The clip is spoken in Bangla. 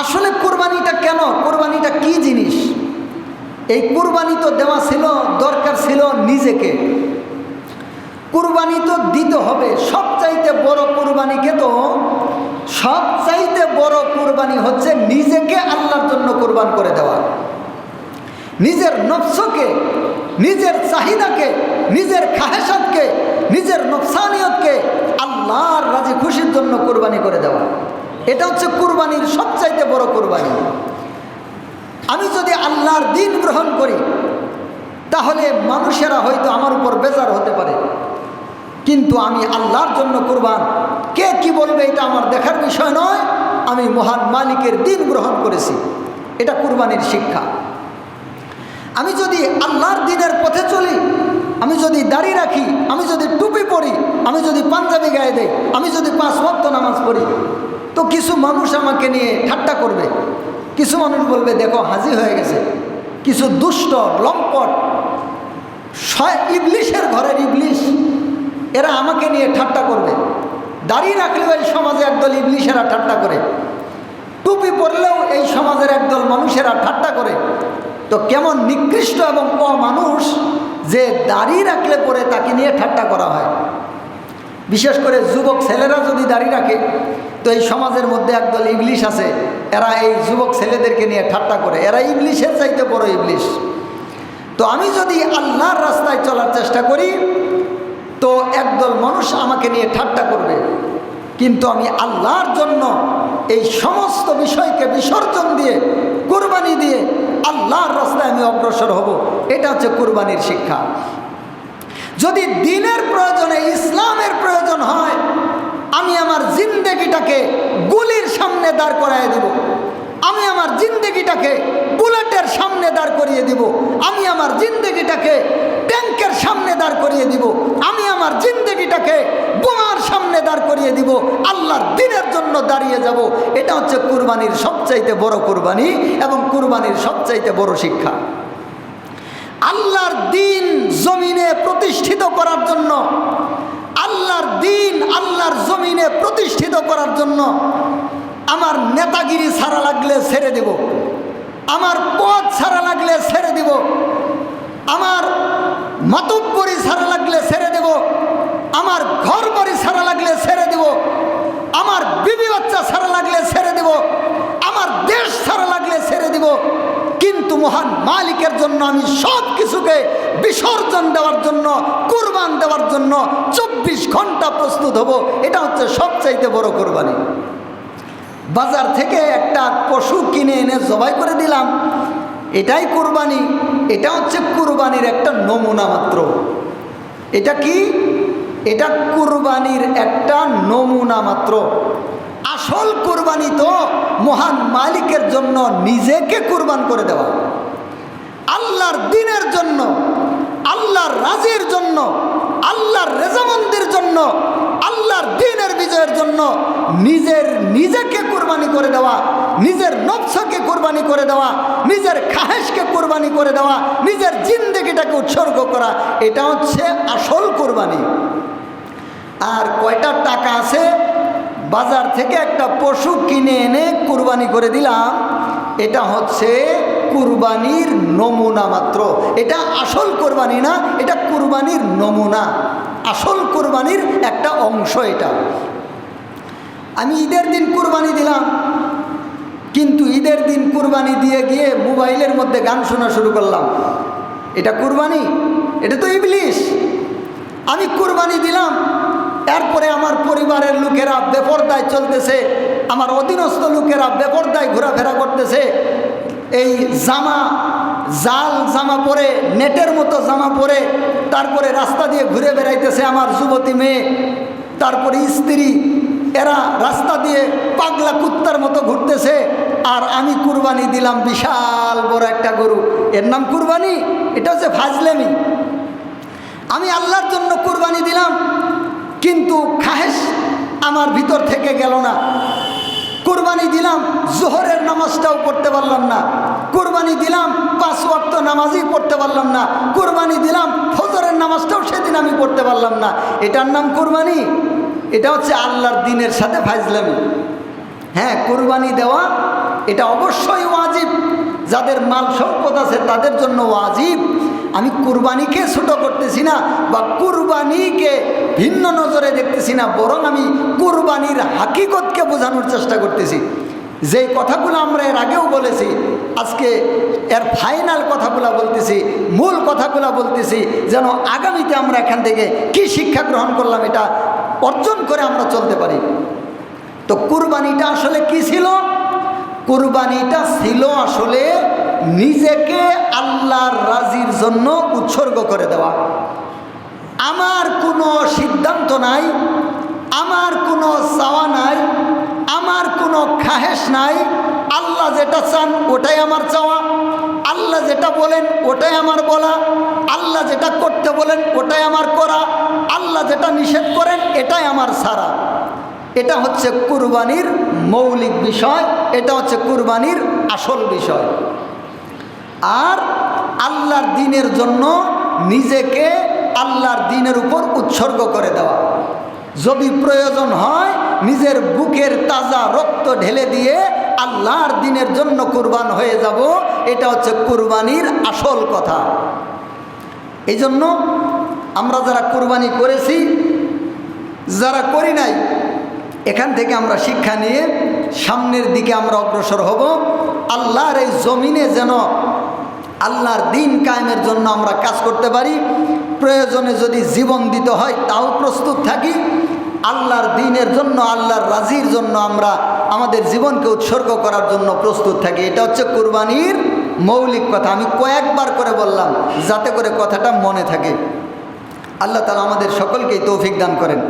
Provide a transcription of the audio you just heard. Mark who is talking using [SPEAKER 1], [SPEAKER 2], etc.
[SPEAKER 1] আসলে কোরবানিটা কেন? কোরবানিটা কি জিনিস? এই কোরবানি তো দেওয়া ছিল, দরকার ছিল নিজেকে। কুরবানি তো দিতে হবে। সবচাইতে বড় কুরবানিকে তো? সবচাইতে বড় কুরবানি হচ্ছে নিজেকে আল্লাহর জন্য কুরবান করে দেওয়া। নিজের নফসকে, নিজের চাহিদাকে, নিজের খাহেসাতকে নিজের নফসানিয়তকে আল্লাহর রাজি খুশির জন্য কোরবানি করে দেওয়া। এটা হচ্ছে কুরবানির সবচাইতে বড় কুরবানি। আমি যদি আল্লাহর দিন গ্রহণ করি, তাহলে মানুষেরা হয়তো আমার উপর বেজার হতে পারে। কিন্তু আমি আল্লাহর জন্য কুরবান, কে কি বলবে এটা আমার দেখার বিষয় নয়, আমি মহান মালিকের দিন গ্রহণ করেছি। এটা কুরবানির শিক্ষা। আমি যদি আল্লাহর দিনের পথে চলি, আমি যদি দাড়ি রাখি, আমি যদি টুপি পরি, আমি যদি পাঞ্জাবি গায়ে দেই, আমি যদি পাঁচ ভক্ত নামাজ পড়ি তো কিছু মানুষ আমাকে নিয়ে ঠাট্টা করবে। কিছু মানুষ বলবে, দেখো, হাজির হয়ে গেছে। কিছু দুষ্ট, লম্পট ইবলিশের ঘরের ইবলিশ, এরা আমাকে নিয়ে ঠাট্টা করবে। দাঁড়িয়ে রাখলেও এই সমাজে একদল ইবলিশেরা ঠাট্টা করে। টুপি পরলেও এই সমাজের একদল মানুষেরা ঠাট্টা করে। তো কেমন নিকৃষ্ট এবং অমানুষ যে দাড়ি রাখলে পরে তাকে নিয়ে ঠাট্টা করা হয়। বিশেষ করে যুবক ছেলেরা যদি দাড়ি রাখে, তো এই সমাজের মধ্যে একদল ইংলিশ আছে, এরা এই যুবক ছেলেদেরকে নিয়ে ঠাট্টা করে। এরা ইংলিশের চাইতে বড় ইংলিশ তো আমি যদি আল্লাহর রাস্তায় চলার চেষ্টা করি, তো একদল মানুষ আমাকে নিয়ে ঠাট্টা করবে। কিন্তু আমি আল্লাহর জন্য এই সমস্ত বিষয়কে বিসর্জন দিয়ে, কোরবানি দিয়ে আল্লাহর রাস্তায় আমি অগ্রসর হব। এটা হচ্ছে কোরবানির শিক্ষা। যদি দিনের প্রয়োজনে ইসলামের প্রয়োজন হয়, আমি আমার জিন্দেগিটাকে গুলির সামনে দাঁড় করাই দেব। আমি আমার জিন্দেগিটাকে বুলেটের সামনে দাঁড় করিয়ে দিব। আমি আমার জিন্দেগিটাকে ট্যাঙ্কের সামনে দাঁড় করিয়ে দিব। আমি আমার জিন্দেগিটাকে বোমার সামনে দাঁড় করিয়ে দিব। আল্লাহর দিনের জন্য দাঁড়িয়ে যাব। এটা হচ্ছে কুরবানির সবচাইতে বড় কুরবানি এবং কুরবানির সবচাইতে বড় শিক্ষা। আল্লাহর দিন জমিনে প্রতিষ্ঠিত করার জন্য, আল্লাহর দিন আল্লাহর জমিনে প্রতিষ্ঠিত করার জন্য আমার নেতাগিরি ছাড়া লাগলে ছেড়ে দেব, আমার পথ ছাড়া লাগলে ছেড়ে দেব, আমার মাতব্বরি ছাড়া লাগলে ছেড়ে দেব, আমার ঘর বাড়ি ছাড়া লাগলে ছেড়ে দেব, আমার বিবি বাচ্চা ছাড়া লাগলে ছেড়ে দেব, আমার দেশ ছাড়া লাগলে ছেড়ে দেব কিন্তু মহান মালিকের জন্য আমি সব কিছুকে বিসর্জন দেওয়ার জন্য, কুরবান দেওয়ার জন্য চব্বিশ ঘণ্টা প্রস্তুত হব। এটা হচ্ছে সবচাইতে বড় কোরবানি। বাজার থেকে একটা পশু কিনে এনে জবাই করে দিলাম। এটাই কোরবানি। এটা হচ্ছে কুরবানির একটা নমুনা মাত্র। এটা কি? এটা কুরবানির একটা নমুনা মাত্র। আসল কুরবানি তো মহান মালিকের জন্য নিজেকে কুরবান করে দেওয়া। আল্লাহর দিনের জন্য, আল্লাহর রাজির জন্য, আল্লাহর রেজামন্দির জন্য, আল্লাহর দিনের বিজয়ের জন্য নিজের নিজেকে কোরবানি করে দেওয়া, নিজের নবসকে কোরবানি করে দেওয়া, নিজের খাহেশকে কোরবানি করে দেওয়া, নিজের জিন্দগিটাকে উৎসর্গ করা, এটা হচ্ছে আসল কোরবানি। আর কয়টা টাকা আছে? বাজার থেকে একটা পশু কিনে এনে কুরবানি করে দিলাম। এটা হচ্ছে কুরবানির নমুনা মাত্র। এটা আসল কোরবানি না, এটা কুরবানির নমুনা। আসল কোরবানির একটা অংশ এটা। আমি ঈদের দিন কুরবানি দিলাম, কিন্তু ঈদের দিন কুরবানি দিয়ে গিয়ে মোবাইলের মধ্যে গান শোনা শুরু করলাম। এটা কুরবানি, এটা তো ইবলিশ আমি কুরবানি দিলাম এরপরে আমার পরিবারের লোকেরা বেপরদায় চলতেছে, আমার অধীনস্থ লোকেরা বেপরদায় ঘোরাফেরা করতেছে। এই জামা, জাল জামা পরে, নেটের মতো জামা পরে, তারপরে রাস্তা দিয়ে ঘুরে বেড়াইতেছে আমার যুবতী মেয়ে, তারপরে স্ত্রী। এরা রাস্তা দিয়ে পাগলা কুত্তার মতো ঘুরতেছে, আর আমি কুরবানি দিলাম বিশাল বড় একটা গরু। এর নাম কুরবানি, এটা হচ্ছে ফাজলেমি। আমি আল্লাহর জন্য কুরবানি দিলাম কিন্তু খাহেস আমার ভিতর থেকে গেল না। কুরবানি দিলাম, জোহরের নামাজটাও পড়তে পারলাম না। কুরবানি দিলাম, পাঁচ ওয়াক্ত নামাজই পড়তে পারলাম না। কুরবানি দিলাম, ফজরের নামাজটাও সেদিন আমি পড়তে পারলাম না। এটার নাম কুরবানি? এটা হচ্ছে আল্লাহর দিনের সাথে ফাইজলামি। হ্যাঁ কুরবানি দেওয়া, এটা অবশ্যই ওয়াজিব। যাদের মাল সম্পদ আছে তাদের জন্য ওয়াজিব। আমি কুরবানিকে ছোট করতেছি না বা কুরবানিকে ভিন্ন নজরে দেখতেছি না, বরং আমি কুরবানির হাকিকতকে বোঝানোর চেষ্টা করতেছি। যে কথাগুলো আমরা এর আগেও বলেছি, আজকে এর ফাইনাল কথাগুলো বলতেছি, মূল কথাগুলো বলতেছি, যেন আগামীতে আমরা এখান থেকে কি শিক্ষা গ্রহণ করলাম এটা অর্জন করে আমরা চলতে পারি। তো কুরবানিটা আসলে কি ছিল? কুরবানিটা ছিল আসলে নিজেকে আল্লাহর রাজির জন্য উৎসর্গ করে দেওয়া। আমার কোনো সিদ্ধান্ত নাই, আমার কোনো চাওয়া নাই, আমার কোনো খাহেস নাই। আল্লাহ যেটা চান ওটাই আমার চাওয়া। আল্লাহ যেটা বলেন ওটাই আমার বলা। আল্লাহ যেটা করতে বলেন ওটাই আমার করা। আল্লাহ যেটা নিষেধ করেন এটাই আমার সারা। এটা হচ্ছে কুরবানির মৌলিক বিষয়, এটা হচ্ছে কুরবানির আসল বিষয়। আর আল্লাহর দিনের জন্য নিজেকে আল্লাহর দিনের উপর উৎসর্গ করে দেওয়া। যদি প্রয়োজন হয়, নিজের বুকের তাজা রক্ত ঢেলে দিয়ে আল্লাহর দিনের জন্য কুরবান হয়ে যাব, এটা হচ্ছে কুরবানির আসল কথা। এই জন্য আমরা যারা কুরবানি করেছি, যারা করি নাই, এখান থেকে আমরা শিক্ষা নিয়ে সামনের দিকে আমরা অগ্রসর হব। আল্লাহর এই জমিনে যেন আল্লাহর দিন কায়েমের জন্য আমরা কাজ করতে পারি। প্রয়োজনে যদি জীবন দিতে হয়, তাও প্রস্তুত থাকি। আল্লাহর দিনের জন্য, আল্লাহর রাজির জন্য আমরা আমাদের জীবনকে উৎসর্গ করার জন্য প্রস্তুত থাকি। এটা হচ্ছে কুরবানির মৌলিক কথা। আমি কয়েকবার করে বললাম, যাতে করে কথাটা মনে থাকে। আল্লাহ তালা আমাদের সকলকেই তৌফিক দান করেন।